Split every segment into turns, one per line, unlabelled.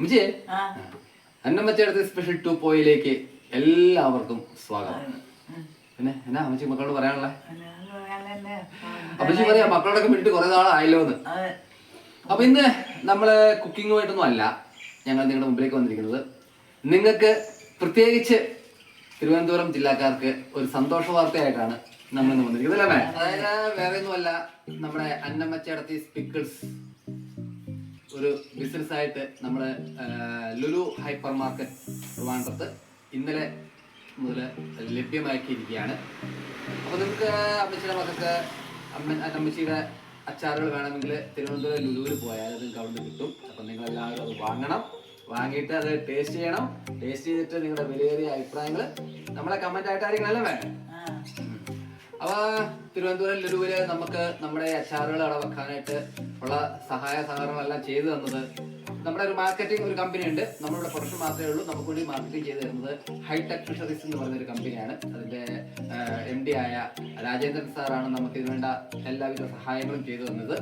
അമ്മച്ചിയെ അന്നമ്മച്ചേടത്തെ special to പോയിലേക്ക് എല്ലാവർക്കും സ്വാഗതം. പിന്നെ എന്നാ അമ്മച്ചി മക്കളോട്
പറയാനുള്ള?
അമ്മച്ചി പറയാ മക്കളോടൊക്കെ വിട്ട് കുറെ നാളായല്ലോ എന്ന് അപ്പൊ ഇന്ന് നമ്മൾ കുക്കിങ്ങുമായിട്ടൊന്നും അല്ല. ഞങ്ങൾ നിങ്ങളുടെ മുമ്പിലേക്ക് വന്നിരിക്കുന്നത്. നിങ്ങൾക്ക് പ്രത്യേകിച്ച് തിരുവനന്തപുരം ജില്ലക്കാർക്ക് ഒരു സന്തോഷ വാർത്തയായിട്ടാണ് നമ്മൾ ഇന്ന് വന്നിരിക്കുന്നത് അല്ലേ? അതായത് വേറെ ഒന്നുമല്ല നമ്മുടെ അന്നമ്മച്ചേടത്തി പിക്കിൾസ് ഒരു ബിസിനസ് ആയിട്ട് നമ്മുടെ ലുലു ഹൈപ്പർ മാർക്കറ്റ് ട്രിവാൻഡ്രത്ത് ഇന്നലെ മുതൽ ലഭ്യമാക്കിയിരിക്കുകയാണ്. അപ്പോൾ നിങ്ങൾക്ക് അമ്മച്ചിയുടെ മക്കൾക്ക് അമ്മ അമ്മച്ചിയുടെ അച്ചാറുകൾ വേണമെങ്കിൽ തിരുവനന്തപുരം ലുലുവിൽ പോയാൽ നിങ്ങൾക്ക് അവിടെ കിട്ടും. അപ്പം നിങ്ങൾ എല്ലാവരും അത് വാങ്ങണം. വാങ്ങിയിട്ട് അത് ടേസ്റ്റ് ചെയ്യണം. ടേസ്റ്റ് ചെയ്തിട്ട് നിങ്ങളുടെ വിലയേറിയ അഭിപ്രായങ്ങൾ നമ്മളെ കമന്റ് ആയിട്ട് അല്ലേ വേണം
അപ്പോൾ
അപ്പൊ തിരുവനന്തപുരം ലുലുവിൽ നമുക്ക് നമ്മുടെ അച്ചാറുകൾ അവിടെ വെക്കാനായിട്ട് ഉള്ള സഹായ സഹകരണം എല്ലാം ചെയ്തു തന്നത്. നമ്മുടെ ഒരു മാർക്കറ്റിംഗ് ഒരു കമ്പനി ഉണ്ട്. നമ്മളുടെ പ്രൊഡക്ഷൻ മാത്രമേ ഉള്ളൂ. നമുക്ക് വേണ്ടി മാർക്കറ്റിംഗ് ചെയ്തു തരുന്നത് ഹൈടെക് ഫിഷറീസ് എന്ന് പറയുന്ന ഒരു കമ്പനിയാണ് അതിന്റെ എം ഡി ആയ രാജേന്ദ്രൻ സാറാണ് നമുക്ക് ഇതിനുവേണ്ട എല്ലാവിധ സഹായങ്ങളും ചെയ്തു തന്നത്.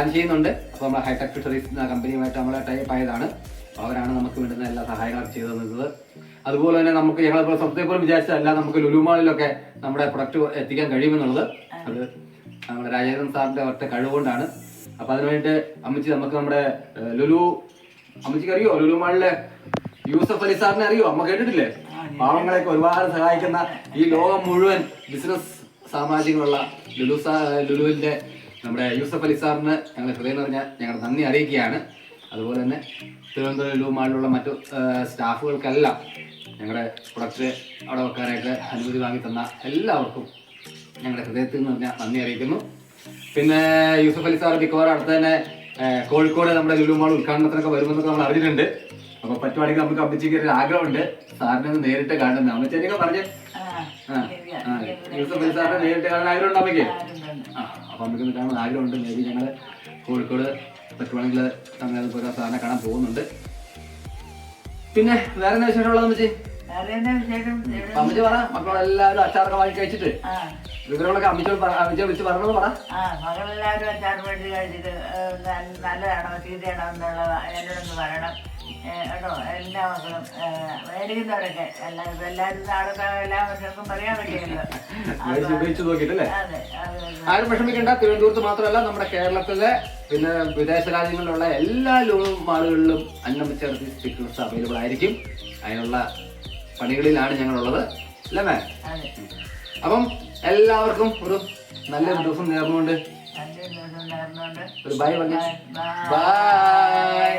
പ്ലാൻ ചെയ്യുന്നുണ്ട്. അപ്പോൾ നമ്മൾ ഹൈടെക് ഫിഷറീസ് എന്ന കമ്പനിയുമായിട്ട് നമ്മൾ ടൈപ്പ് ആയതാണ്. അവരാണ് നമുക്ക് വേണ്ടുന്ന എല്ലാ സഹായങ്ങളും ചെയ്തു തന്നത്. അതുപോലെ തന്നെ നമുക്ക് ഞങ്ങളിപ്പോൾ സ്വപ്നത്തെ പോലും വിചാരിച്ചതല്ല നമുക്ക് ലുലുമാളിലൊക്കെ നമ്മുടെ പ്രൊഡക്റ്റ് എത്തിക്കാൻ കഴിയുമെന്നുള്ളത്. അത് നമ്മുടെ രാജേന്ദ്രൻ സാറിന്റെ ഒറ്റ കഴിവുകൊണ്ടാണ്. അപ്പോൾ അതിനുവേണ്ടി അമ്മച്ചി നമുക്ക് നമ്മുടെ ലുലു അമ്മച്ചിക്ക് അറിയോ? ലുലുമാളിലെ യൂസഫ് അലി സാറിനെ അറിയോ? അമ്മ കേട്ടിട്ടില്ലേ? പാവങ്ങളെയൊക്കെ ഒരുപാട് സഹായിക്കുന്ന ഈ ലോകം മുഴുവൻ ബിസിനസ് സാമ്രാജ്യങ്ങളുള്ള ലുലു സാ ലുലുവിന്റെ നമ്മുടെ യൂസഫ് അലി സാറിന് ഞങ്ങളെ ഹൃദയം നിറഞ്ഞ ഞങ്ങളുടെ നന്ദി അറിയിക്കുകയാണ്. അതുപോലെ തന്നെ തിരുവനന്തപുരം ലൂമാളിലുള്ള മറ്റു സ്റ്റാഫുകൾക്കെല്ലാം ഞങ്ങളുടെ പ്രൊഡക്റ്റ് അവിടെ വെക്കാനായിട്ട് അനുമതി വാങ്ങി തന്ന എല്ലാവർക്കും ഞങ്ങളുടെ ഹൃദയത്തിൽ നിന്ന് പറഞ്ഞ നന്ദി അറിയിക്കുന്നു. പിന്നെ യൂസഫ് അലി സാർ മിക്കവാറും അടുത്ത് തന്നെ കോഴിക്കോട് നമ്മുടെ ലുലുമാൾ ഉദ്ഘാടനത്തിനൊക്കെ വരുമെന്നൊക്കെ നമ്മൾ അറിഞ്ഞിട്ടുണ്ട്. അപ്പൊ പറ്റുവാണെങ്കിൽ നമുക്ക് അമ്മച്ചിക്ക് ഒരു ആഗ്രഹമുണ്ട്. സാറിനെ ഒന്ന് നേരിട്ട് കാണുന്നത് അമ്മച്ചേരിയൊക്കെ പറഞ്ഞേ? യൂസഫ് അലി സാറിനെ നേരിട്ട് കാണാൻ അമ്മയ്ക്ക്?
ആരുണ്ടുണ്ട്.
ആ. അപ്പൊ നമുക്ക് കാണാൻ ആഗ്രഹമുണ്ട്. മേ ബി ഞങ്ങൾ കോഴിക്കോട് പറ്റുവാണെങ്കിൽ തമിഴ്നാട് അതുപോലെ സാധനം കാണാൻ പോകുന്നുണ്ട്. പിന്നെ വേറെ എന്താ വിശേഷമുള്ളതെന്ന് അമ്മച്ചി? അമ്മച്ചി പറ മക്കളെല്ലാവരും അച്ചാറൊക്കെ വാങ്ങി കഴിച്ചിട്ട്. വിവരങ്ങളൊക്കെ അമ്മച്ചോട് അമ്മച്ചിയെ വിളിച്ച് പറഞ്ഞത് പറ.
മകളെല്ലാവരും അച്ചാർ മേടിച്ച് കഴിച്ചിട്ട് നല്ലതാണോ? ചീത്തയാണോ എന്നുള്ളത് എന്നോടൊന്ന് പറയണം. കേട്ടോ എല്ലാ മക്കളും മേടിക്കുന്നവരൊക്കെ എല്ലാ എല്ലാവരും നാടൊക്കെ എല്ലാ മക്കൾക്കും പറയാൻ പറ്റിയല്ലോ
ആരും വിഷമിക്കേണ്ട തിരുവനന്തപുരത്ത് മാത്രമല്ല നമ്മുടെ കേരളത്തിലെ പിന്നെ വിദേശ രാജ്യങ്ങളിലുള്ള എല്ലാ ലൂണും മാളുകളിലും അന്നമ്മച്ചേർത്തി സ്റ്റിക്കേഴ്സ് അവൈലബിൾ ആയിരിക്കും. അതിനുള്ള പണികളിലാണ് ഞങ്ങളുള്ളത് അല്ലേ മേ? അപ്പം എല്ലാവർക്കും ഒരു നല്ലൊരു ദിവസം നേർന്നുകൊണ്ട്. ഒരു ബൈ പറഞ്ഞു. ബൈ